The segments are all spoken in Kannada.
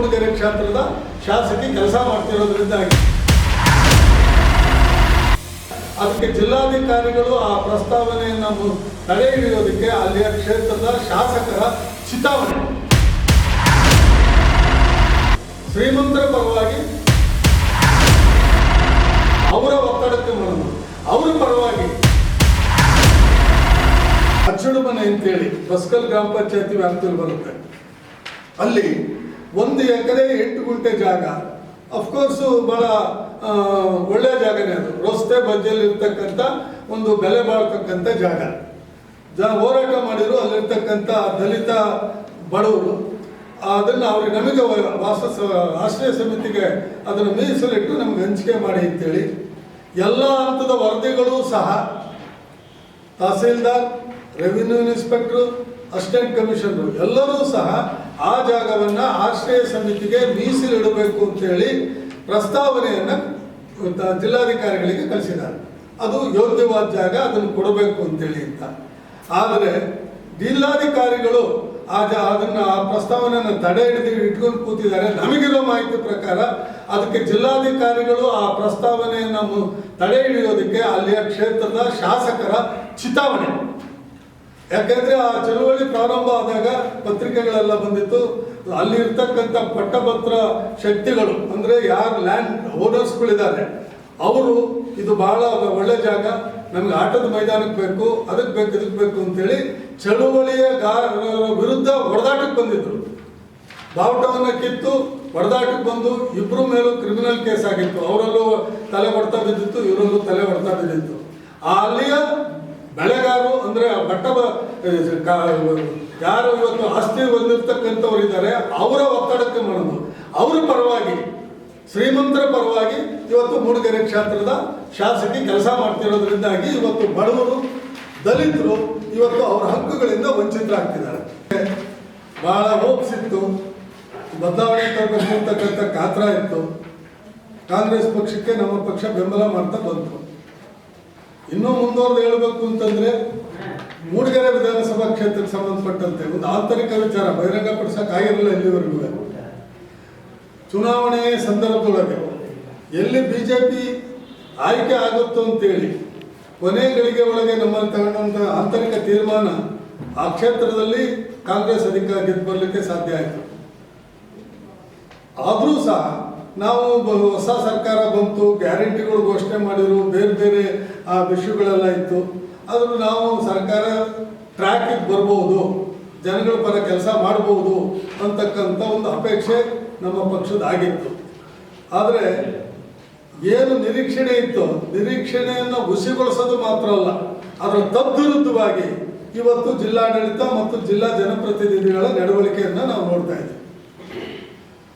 ಮೂಡಿಗೆರೆ ಕ್ಷೇತ್ರದ ಶಾಸಕಿ ಕೆಲಸ ಮಾಡ್ತಿರೋದ್ರಿಂದಾಗಿ ಅದಕ್ಕೆ ಜಿಲ್ಲಾಧಿಕಾರಿಗಳು ಆ ಪ್ರಸ್ತಾವನೆಯನ್ನು ತಡೆ ಹಿಡಿಯೋದಕ್ಕೆ ಅಲ್ಲಿಯ ಕ್ಷೇತ್ರದ ಶಾಸಕರ ಚಿತಾವಣೆ. ಶ್ರೀಮಂತರ ಪರವಾಗಿ ಅವರ ಒತ್ತಡಕ್ಕೆ ಮಣಿದು ಅವರ ಪರವಾಗಿ ಅಚ್ಚುಡು ಮನೆ ಅಂತೇಳಿ ಬಸ್ಕಲ್ ಗ್ರಾಮ ಪಂಚಾಯತಿ ವ್ಯಾಪ್ತಿಯಲ್ಲಿ ಬರುತ್ತೆ. ಅಲ್ಲಿ ಒಂದು ಎಕರೆ ಎಂಟು ಗುಂಟೆ ಜಾಗ. ಅಫ್ಕೋರ್ಸು ಬಹಳ ಒಳ್ಳೆಯ ಜಾಗನೇ ಅದು. ರಸ್ತೆ ಬಜ್ಜಲ್ಲಿ ಇರ್ತಕ್ಕಂಥ ಒಂದು ಬೆಲೆ ಬಾಳ್ತಕ್ಕಂಥ ಜಾಗ. ಜ, ಹೋರಾಟ ಮಾಡಿದ್ರು, ಅಲ್ಲಿರ್ತಕ್ಕಂಥ ದಲಿತ ಬಡವರು. ಅದನ್ನು ಅವ್ರಿಗೆ ನಮಗೆ ವಾಸ ಆಶ್ರಯ ಸಮಿತಿಗೆ ಅದನ್ನು ಮೀಸಲಿಟ್ಟು ನಮ್ಗೆ ಹಂಚಿಕೆ ಮಾಡಿ ಅಂತೇಳಿ. ಎಲ್ಲ ಹಂತದ ವರದಿಗಳು ಸಹ tahsildar revenue inspector assistant commissioner ಎಲ್ಲರೂ ಸಹ ಆ ಜಾಗವನ್ನು ಆಶ್ರಯ ಸಮಿತಿಗೆ ಮೀಸಲಿಡಬೇಕು ಅಂತೇಳಿ ಪ್ರಸ್ತಾವನೆಯನ್ನು ಪ್ರಸ್ತಾವನೆಯನ್ನ ಜಿಲ್ಲಾಧಿಕಾರಿಗಳಿಗೆ ಕಳಿಸಿದ್ದಾರೆ. ಅದು ಯೋಗ್ಯವಾದ ಜಾಗ, ಅದನ್ನು ಕೊಡಬೇಕು ಅಂತೇಳಿ ಅಂತ. ಆದರೆ ಜಿಲ್ಲಾಧಿಕಾರಿಗಳು ಆ ಜ, ಅದನ್ನು, ಆ ಪ್ರಸ್ತಾವನೆಯನ್ನು ತಡೆ ಹಿಡಿದು ಇಟ್ಕೊಂಡು ಕೂತಿದ್ದಾರೆ. ನಮಗಿರೋ ಮಾಹಿತಿ ಪ್ರಕಾರ ಅದಕ್ಕೆ ಜಿಲ್ಲಾಧಿಕಾರಿಗಳು ಆ ಪ್ರಸ್ತಾವನೆಯನ್ನು ತಡೆ ಹಿಡಿಯೋದಕ್ಕೆ ಅಲ್ಲಿಯ ಕ್ಷೇತ್ರದ ಶಾಸಕರ ಚಿತಾವಣೆ. ಯಾಕೆಂದ್ರೆ ಆ ಚಳುವಳಿ ಪ್ರಾರಂಭ ಆದಾಗ ಪತ್ರಿಕೆಗಳೆಲ್ಲ ಬಂದಿತ್ತು. ಅಲ್ಲಿ ಇರ್ತಕ್ಕಂಥ ಪಟ್ಟಭದ್ರ ಶಕ್ತಿಗಳು, ಅಂದ್ರೆ ಯಾರು ಲ್ಯಾಂಡ್ ಓನರ್ಸ್ಗಳಿದ್ದಾರೆ ಅವರು ಇದು ಬಹಳ ಒಳ್ಳೆ ಜಾಗ. ನಮ್ಗೆ ಆಟದ ಮೈದಾನಕ್ಕೆ ಬೇಕು, ಅದಕ್ಕೆ ಬೇಕು, ಇದಕ್ಕೆ ಬೇಕು ಅಂತೇಳಿ ಚಳುವಳಿಯ ವಿರುದ್ಧ ಹೊಡೆದಾಟಕ್ಕೆ ಬಂದಿದ್ರು. ಬಾವುಟವನ್ನ ಕಿತ್ತು ಹೊಡೆದಾಟಕ್ಕೆ ಬಂದು ಇಬ್ಬರು ಮೇಲೂ ಕ್ರಿಮಿನಲ್ ಕೇಸ್ ಆಗಿತ್ತು. ಅವರಲ್ಲೂ ತಲೆ ಹೊಡ್ತಾ ಬಿದ್ದಿತ್ತು, ಇವರಲ್ಲೂ ತಲೆ ಹೊಡ್ತಾ ಬಿದ್ದಿತ್ತು. ಅಲ್ಲಿಯ ಬೆಳೆಗಾರರು ಅಂದ್ರೆ ಬಟ್ಟ ಯಾರು ಇವತ್ತು ಆಸ್ತಿ ಹೊಂದಿರ್ತಕ್ಕಂಥವ್ರು ಇದ್ದಾರೆ ಅವರ ಒತ್ತಡಕ್ಕೆ ಮಾಡೋದು ಅವರ ಪರವಾಗಿ, ಶ್ರೀಮಂತರ ಪರವಾಗಿ ಇವತ್ತು ಮೂಡಿಗೆರೆ ಕ್ಷೇತ್ರದ ಶಾಸಕಿ ಕೆಲಸ ಮಾಡ್ತಿರೋದ್ರಿಂದಾಗಿ ಇವತ್ತು ಬಡವರು, ದಲಿತರು ಇವತ್ತು ಅವರ ಹಕ್ಕುಗಳಿಂದ ವಂಚಿತರಾಗ್ತಿದ್ದಾರೆ. ಬಹಳ ಹೋಪ್ಸ್ ಇತ್ತು ಬದಲಾವಣೆ ತರಬೇಕು ಅಂತಕ್ಕಂಥ ಕಾತ್ರ ಇತ್ತು. ಕಾಂಗ್ರೆಸ್ ಪಕ್ಷಕ್ಕೆ ನಮ್ಮ ಪಕ್ಷ ಬೆಂಬಲ ಮಾಡ್ತಾ ಬಂತು. ಇನ್ನೂ ಮುಂದುವರೆದು ಹೇಳಬೇಕು ಅಂತಂದ್ರೆ, ಮೂಡಿಗೆರೆ ವಿಧಾನಸಭಾ ಕ್ಷೇತ್ರಕ್ಕೆ ಸಂಬಂಧಪಟ್ಟಂತೆ ಒಂದು ಆಂತರಿಕ ವಿಚಾರ ಬಹಿರಂಗಪಡಿಸಕ್ ಆಗಿರಲಿಲ್ಲ ಇಲ್ಲಿವರೆಗೂ. ಚುನಾವಣೆ ಸಂದರ್ಭದೊಳಗೆ ಎಲ್ಲಿ ಬಿಜೆಪಿ ಆಯ್ಕೆ ಆಗುತ್ತೋ ಅಂತೇಳಿ ಕೊನೆ ಗಳಿಗೆ ಒಳಗೆ ನಮ್ಮಲ್ಲಿ ತಗೊಂಡಂತ ಆಂತರಿಕ ತೀರ್ಮಾನ ಆ ಕ್ಷೇತ್ರದಲ್ಲಿ ಕಾಂಗ್ರೆಸ್ ಅಧಿಕಾರ ಗೆದ್ದು ಬರಲಿಕ್ಕೆ ಸಾಧ್ಯ ಆಯಿತು. ಆದರೂ ಸಹ ನಾವು ಹೊಸ ಸರ್ಕಾರ ಬಂತು, ಗ್ಯಾರಂಟಿಗಳು ಘೋಷಣೆ ಮಾಡಿದ್ರು, ಬೇರೆ ಬೇರೆ ಆ ವಿಷಯಗಳೆಲ್ಲ ಇತ್ತು. ಅದನ್ನು ನಾವು ಸರ್ಕಾರ ಟ್ರ್ಯಾಕಿಗೆ ಬರ್ಬೋದು, ಜನಗಳ ಪರ ಕೆಲಸ ಮಾಡ್ಬೋದು ಅಂತಕ್ಕಂಥ ಒಂದು ಅಪೇಕ್ಷೆ ನಮ್ಮ ಪಕ್ಷದ ಆಗಿತ್ತು. ಆದರೆ ಏನು ನಿರೀಕ್ಷಣೆ ಇತ್ತು, ನಿರೀಕ್ಷಣೆಯನ್ನು ಹುಸಿಗೊಳಿಸೋದು ಮಾತ್ರ ಅಲ್ಲ, ಅದರ ತದ್ವಿರುದ್ಧವಾಗಿ ಇವತ್ತು ಜಿಲ್ಲಾಡಳಿತ ಮತ್ತು ಜಿಲ್ಲಾ ಜನಪ್ರತಿನಿಧಿಗಳ ನಡವಳಿಕೆಯನ್ನು ನಾವು ನೋಡ್ತಾ ಇದ್ದೀವಿ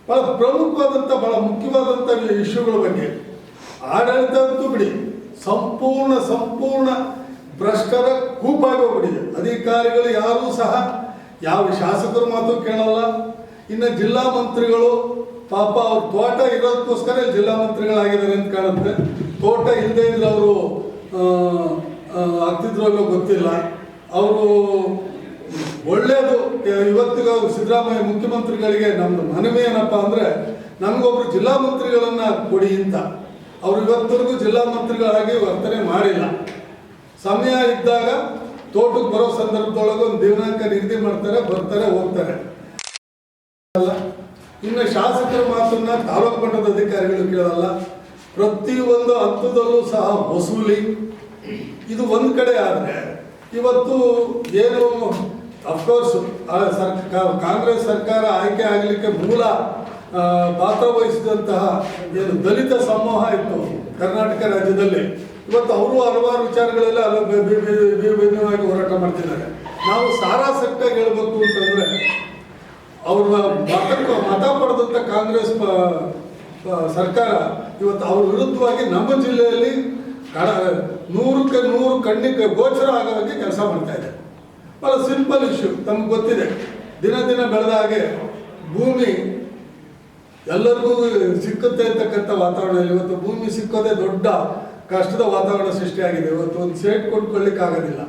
ಬಹಳ ಪ್ರಮುಖವಾದಂಥ ಬಹಳ ಮುಖ್ಯವಾದಂಥ ಇಶ್ಯೂಗಳ ಬಗ್ಗೆ. ಆಡಳಿತ ಅಂತೂ ಬಿಡಿ ಸಂಪೂರ್ಣ ಸಂಪೂರ್ಣ ಭ್ರಷ್ಟರ ಕೂಪಾಗಿ ಹೋಗ್ಬಿಟ್ಟಿದೆ ಅಧಿಕಾರಿಗಳು ಯಾರೂ ಸಹ, ಯಾವ ಶಾಸಕರು ಮಾತು ಕೇಳಲ್ಲ. ಇನ್ನು ಜಿಲ್ಲಾ ಮಂತ್ರಿಗಳು, ಪಾಪ ಅವ್ರ ತೋಟ ಇರೋದಕ್ಕೋಸ್ಕರ ಜಿಲ್ಲಾ ಮಂತ್ರಿಗಳಾಗಿದ್ದಾರೆ ಅಂತ ಕಾಣುತ್ತೆ. ತೋಟ ಇಲ್ಲದೆ ಇದ್ರೆ ಅವರು ಆಗ್ತಿದ್ರು ಅಲ್ಲೋ ಗೊತ್ತಿಲ್ಲ. ಅವರು ಒಳ್ಳೆಯದು ಇವತ್ತಿಗೆ ಸಿದ್ದರಾಮಯ್ಯ ಮುಖ್ಯಮಂತ್ರಿಗಳಿಗೆ ನಮ್ಮ ಮನವಿ ಏನಪ್ಪ ಅಂದರೆ, ನಮಗೊಬ್ರು ಜಿಲ್ಲಾ ಮಂತ್ರಿಗಳನ್ನು ಕೊಡಿ ಅಂತ. ಅವ್ರು ಇವತ್ತರೆಗೂ ಜಿಲ್ಲಾ ಮಂತ್ರಿಗಳಾಗಿ ವರ್ತನೆ ಮಾಡಿಲ್ಲ. ಸಮಯ ಇದ್ದಾಗ ತೋಟಕ್ಕೆ ಬರೋ ಸಂದರ್ಭದೊಳಗೆ ಒಂದು ದಿನಾಂಕ ನಿಗದಿ ಮಾಡ್ತಾರೆ, ಬರ್ತಾರೆ, ಹೋಗ್ತಾರೆ. ಅಲ್ಲ, ಇನ್ನು ಶಾಸಕರ ಮಾತನ್ನ ತಾಲೂಕು ಮಟ್ಟದ ಅಧಿಕಾರಿಗಳು ಕೇಳಲ್ಲ. ಪ್ರತಿಯೊಂದು ಹಂತದಲ್ಲೂ ಸಹ ವಸೂಲಿ. ಇದು ಒಂದು ಕಡೆ ಆದರೆ, ಇವತ್ತು ಏನು ಅಫ್ಕೋರ್ಸ್ ಕಾಂಗ್ರೆಸ್ ಸರ್ಕಾರ ಆಯ್ಕೆ ಆಗಲಿಕ್ಕೆ ಮೂಲ ಆ, ಪಾತ್ರ ವಹಿಸಿದಂತಹ ಏನು ದಲಿತ ಸಮೂಹ ಇತ್ತು ಕರ್ನಾಟಕ ರಾಜ್ಯದಲ್ಲಿ. ಇವತ್ತು ಅವರು ಹಲವಾರು ವಿಚಾರಗಳೆಲ್ಲ ಭಿನ್ನವಾಗಿ ಹೋರಾಟ ಮಾಡ್ತಿದ್ದಾರೆ. ನಾವು ಸಾರಾಸಕ್ತಾಗಿ ಹೇಳಬೇಕು ಅಂತಂದ್ರೆ ಅವ್ರ ಮತಕ್ಕೆ ಮತ ಪಡೆದಂಥ ಕಾಂಗ್ರೆಸ್ ಸರ್ಕಾರ ಇವತ್ತು ಅವ್ರ ವಿರುದ್ಧವಾಗಿ ನಮ್ಮ ಜಿಲ್ಲೆಯಲ್ಲಿ ಕಡ ನೂರಕ್ಕೆ ನೂರು ಕಣ್ಣಿಗೆ ಗೋಚರ ಆಗೋ ಹಾಗೆ ಕೆಲಸ ಮಾಡ್ತಾ ಇದೆ. ಭಾಳ ಸಿಂಪಲ್ ಇಶ್ಯೂ ತಮ್ಗೆ ಗೊತ್ತಿದೆ. ದಿನ ದಿನ ಬೆಳೆದ ಹಾಗೆ ಭೂಮಿ ಎಲ್ಲರಿಗೂ ಸಿಕ್ಕುತ್ತೆ ಅಂತಕ್ಕಂಥ ವಾತಾವರಣ. ಇವತ್ತು ಭೂಮಿ ಸಿಕ್ಕೋದೇ ದೊಡ್ಡ ಕಷ್ಟದ ವಾತಾವರಣ ಸೃಷ್ಟಿಯಾಗಿದೆ. ಇವತ್ತು ಒಂದು ಸೇಟ್ ಕೊಂಡ್ಕೊಳ್ಳಿಕ್ಕೆ ಆಗೋದಿಲ್ಲ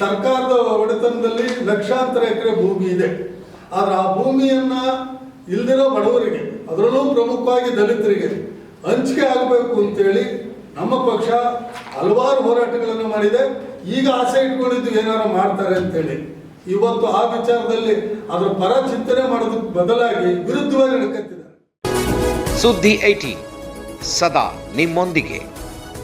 ಸರ್ಕಾರದ ಒಡೆತನದಲ್ಲಿ ಲಕ್ಷಾಂತರ ಎಕರೆ ಭೂಮಿ ಇದೆ. ಆದ್ರೆ ಆ ಭೂಮಿಯನ್ನ ಇಲ್ದಿರೋ ಬಡವರಿಗೆ, ಅದರಲ್ಲೂ ಪ್ರಮುಖವಾಗಿ ದಲಿತರಿಗೆ ಹಂಚಿಕೆ ಆಗಬೇಕು ಅಂತೇಳಿ ನಮ್ಮ ಪಕ್ಷ ಹಲವಾರು ಹೋರಾಟಗಳನ್ನು ಮಾಡಿದೆ. ಈಗ ಆಸೆ ಇಟ್ಕೊಂಡಿದ್ದು ಏನಾರು ಮಾಡ್ತಾರೆ ಅಂತೇಳಿ. ಇವತ್ತು ಆ ವಿಚಾರದಲ್ಲಿ ಅದರ ಪರ ಚಿಂತನೆ ಮಾಡೋದಕ್ಕೆ ಬದಲಾಗಿ ವಿರುದ್ಧವಾಗಿ ನಡ್ಕತ್ತಿದ್ದಾರೆ. ಸುದ್ದಿ ಐಟಿ ಸದಾ ನಿಮ್ಮೊಂದಿಗೆ